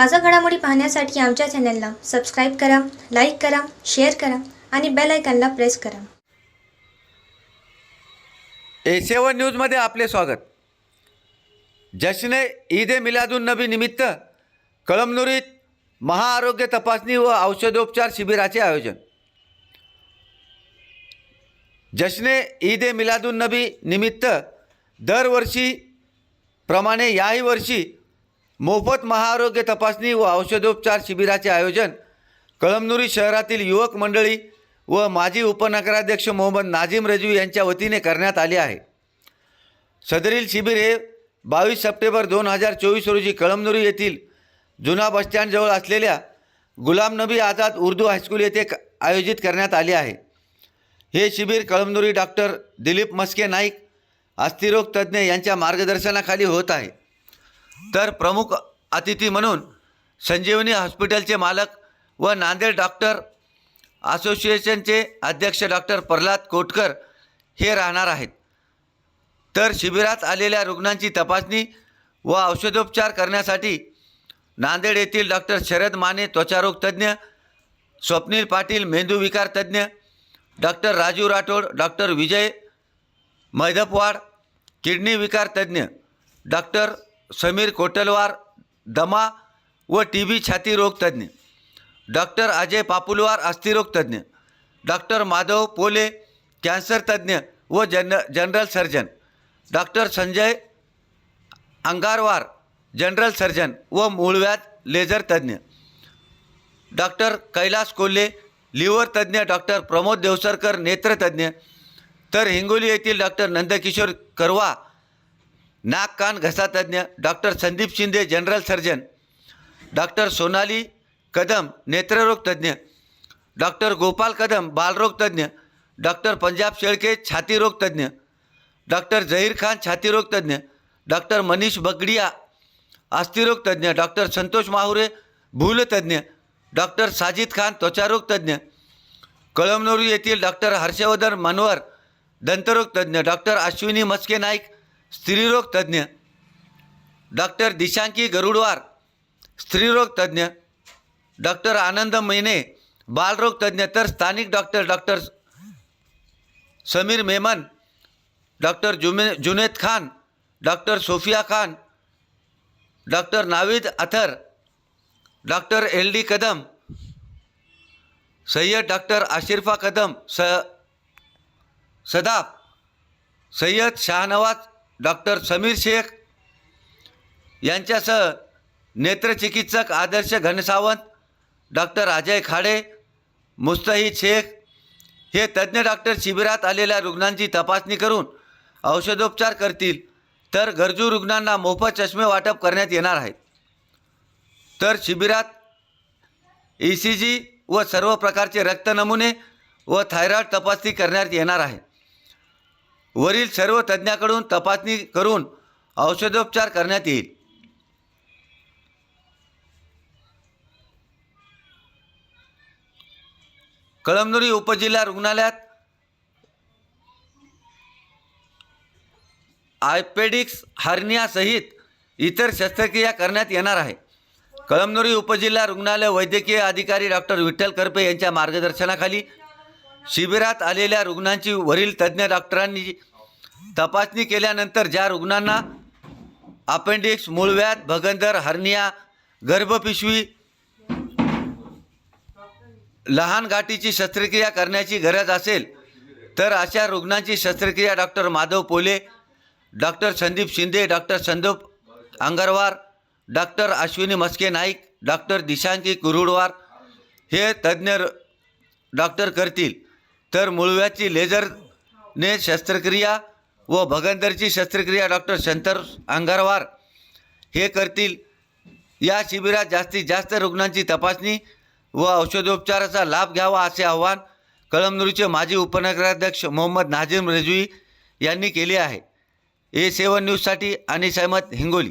ताजा घडामोडी पाहण्यासाठी आमच्या चॅनलला सबस्क्राईब करा लाईक करा शेअर करा आणि बेल आयकॉनला प्रेस करा. ए सेवन न्यूजमध्ये आपले स्वागत. जश्ने ईद ए मिलादुन नबी निमित्त कळमनुरीत महाआरोग्य तपासणी व औषधोपचार शिबिराचे आयोजन. जश्ने ईद ए मिलादुन नबी निमित्त दरवर्षी प्रमाणे याही वर्षी मोफत महाआरोग्य तपासणी व औषधोपचार शिबिराचे आयोजन कळमनुरी शहरातील युवक मंडळी व माजी उपनगराध्यक्ष मोहम्मद नाझीम रजवी यांच्या वतीने करण्यात आले आहे. सदरील शिबिर हे बावीस सप्टेंबर दोन हजार चोवीस रोजी कळमनुरी येथील जुना बसस्टँडजवळ असलेल्या गुलाम नबी आझाद उर्दू हायस्कूल येथे आयोजित करण्यात आले आहे. हे शिबिर कळमनुरी डॉक्टर दिलीप मस्के नाईक अस्थिरोग तज्ज्ञ यांच्या मार्गदर्शनाखाली होत आहे. तर प्रमुख अतिथी म्हणून संजीवनी हॉस्पिटलचे मालक व नांदेड डॉक्टर असोसिएशनचे अध्यक्ष डॉक्टर प्रल्हाद कोटकर हे राहणार आहेत. तर शिबिरात आलेल्या रुग्णांची तपासणी व औषधोपचार करण्यासाठी नांदेड येथील डॉक्टर शरद माने त्वचारोग तज्ज्ञ स्वप्नील पाटील मेंदूविकार तज्ज्ञ doctor Raju Rathod doctor Vijay Maidpawad kidney विकार तज्ज्ञ डॉक्टर समीर कोटलवार दमा व टी बी छाती रोगतज्ज्ञ डॉक्टर अजय पापुलवार अस्थिरोगतज्ज्ञ डॉक्टर माधव पोले कॅन्सर तज्ज्ञ व जन general surgeon. Doctor Sanjay Angarwar general surgeon व मूळव्याध लेझर तज्ज्ञ. डॉक्टर कैलास कोल्हे लिव्हर तज्ज्ञ डॉक्टर प्रमोद देवसरकर नेत्रतज्ञ तर हिंगोली येथील डॉक्टर नंदकिशोर करवा नाक कान घसा doctor Sandeep Shinde general surgeon. Doctor Sonali Kadam नेत्ररोग तज्ज्ञ डॉक्टर गोपाल कदम बालरोग तज्ज्ञ डॉक्टर पंजाब शेळके छातीरोग तज्ज्ञ डॉक्टर झहीर खान छातीरोग तज्ज्ञ डॉक्टर मनीष बगडिया अस्थिरोग तज्ज्ञ डॉक्टर संतोष माहुरे भूलतज्ञ डॉक्टर साजिद खान त्वचारोग तज्ज्ञ कळमनुरी येथील डॉक्टर हर्षवर्धन मनवर दंतरोगतज्ञ डॉक्टर अश्विनी मस्के नाईक स्त्रीरोग तज्ज्ञ. डॉक्टर दिशांकी गरुडवार स्त्रीरोग तज्ज्ञ. डॉक्टर आनंद मैने बालरोग तज्ज्ञ. तर स्थानिक doctor doctor Sameer Memon doctor Jume Juned Khan doctor Sophia Khan doctor Navid Athar doctor L D Kadam Sayyad doctor Ashirfa Kadam स सदाफ सय्यद शाहनवाज डॉक्टर समीर शेख यांच्यासह नेत्रचिकित्सक आदर्श घनसावंत डॉक्टर अजय खाडे मुस्तहीद शेख हे तज्ज्ञ डॉक्टर शिबिरात आलेल्या रुग्णांची तपासणी करून औषधोपचार करतील तर गरजू रुग्णांना मोफत चष्मे वाटप करण्यात येणार आहेत. तर शिबिरात ई सी जी व सर्व प्रकारचे रक्त नमुने व थायरॉईड तपासणी करण्यात येणार आहे. वरील सर्व तज्ज्ञाकडून तपासणी करून औषधोपचार करण्यात येईल. कळमनुरी उपजिल्हा रुग्णालयात आयपेडिक्स हार्नियासहित इतर शस्त्रक्रिया करण्यात येणार आहे. कळमनुरी उपजिल्हा रुग्णालय वैद्यकीय अधिकारी डॉक्टर विठ्ठल करपे यांच्या मार्गदर्शनाखाली शिबिरात आलेल्या रुग्णांची वरील तज्ज्ञ डॉक्टरांनी तपासणी केल्यानंतर ज्या रुग्णांना अपेंडिक्स मूळव्याध भगंदर हर्निया गर्भपिशवी लहान गाठीची शस्त्रक्रिया करण्याची गरज असेल तर अशा रुग्णांची शस्त्रक्रिया doctor Madhav Pole doctor Sandeep Shinde doctor Sandeep Angarwar doctor Ashwini Maske Naik doctor Dishanki Kurudwar हे तज्ज्ञ र- डॉक्टर करतील. तर मुळव्याची लेझरने शस्त्रक्रिया व भगंदरची शस्त्रक्रिया डॉक्टर शंतर अंगारवार हे करतील. या शिबिरात जास्तीत जास्त रुग्णांची तपासणी व औषधोपचाराचा लाभ घ्यावा असे आवाहन कळमनुरीचे माजी उपनगराध्यक्ष मोहम्मद नाझीम रजवी यांनी केले आहे. ए सेवन न्यूजसाठी आणि सहमत हिंगोली.